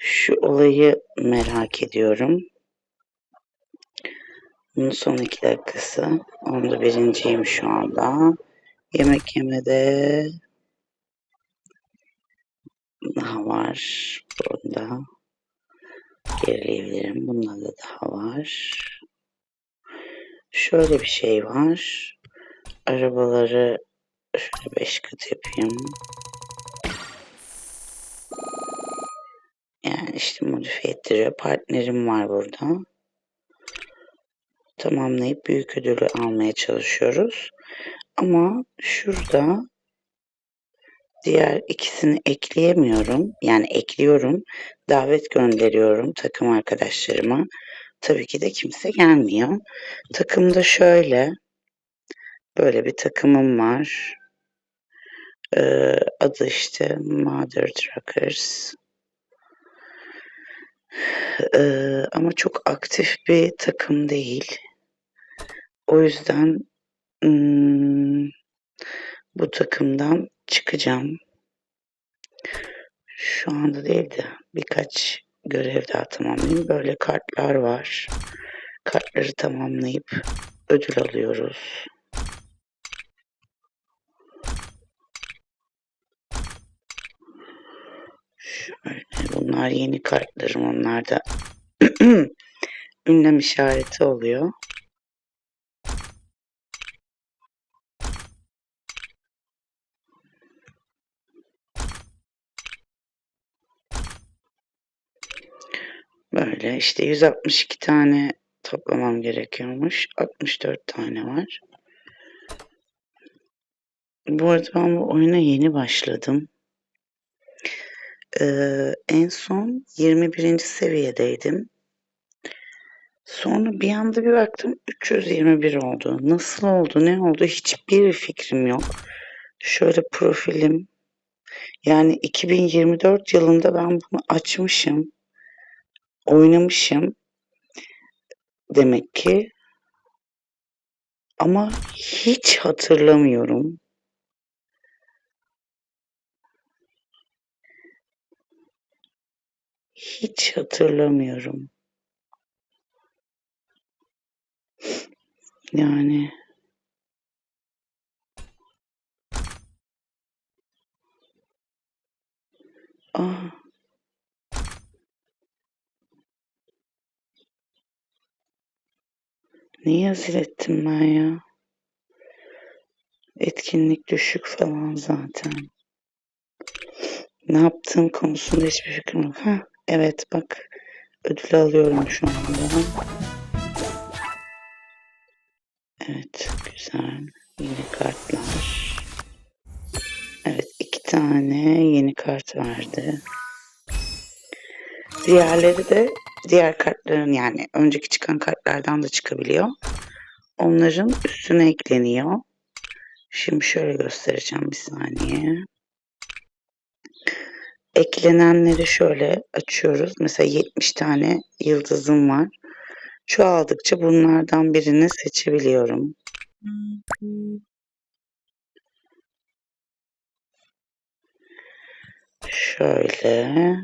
Şu olayı merak ediyorum. Bunun son iki dakikası. Onda birinciyim şu anda. Yemek yemede daha var. Burada gerileyebilirim. Bunda da daha var. Şöyle bir şey var. Arabaları şöyle beş kat yapayım. Yani işte modifiye ettiriyor. Partnerim var burada. Tamamlayıp büyük ödülü almaya çalışıyoruz. Ama şurada diğer ikisini ekleyemiyorum. Yani ekliyorum. Davet gönderiyorum takım arkadaşlarıma. Tabii ki de kimse gelmiyor. Takımda şöyle böyle bir takımım var. Ee, adı işte Mother Truckers. Ee, ama çok aktif bir takım değil. O yüzden hmm, bu takımdan çıkacağım. Şu anda değil de birkaç görev daha tamamlayayım. Böyle kartlar var. Kartları tamamlayıp ödül alıyoruz. Şöyle bunlar yeni kartlarım. Onlar da ünlem işareti oluyor. Böyle işte 162 tane toplamam gerekiyormuş. 64 tane var. Bu arada ben bu oyuna yeni başladım. Ee, en son 21. seviyedeydim. Sonra bir anda bir baktım 321 oldu. Nasıl oldu, ne oldu hiçbir fikrim yok. Şöyle profilim. Yani 2024 yılında ben bunu açmışım. Oynamışım. Demek ki. Ama hiç hatırlamıyorum. Hiç hatırlamıyorum. Yani ah Niye hazır ettim ben ya? Etkinlik düşük falan zaten. Ne yaptığım konusunda hiçbir fikrim yok. Ha, evet bak ödül alıyorum şu anda. Evet güzel. Yeni kartlar. Evet iki tane yeni kart verdi. Diğerleri de diğer kartların yani önceki çıkan kartlardan da çıkabiliyor. Onların üstüne ekleniyor. Şimdi şöyle göstereceğim bir saniye. Eklenenleri şöyle açıyoruz. Mesela 70 tane yıldızım var. Çoğaldıkça bunlardan birini seçebiliyorum. Şöyle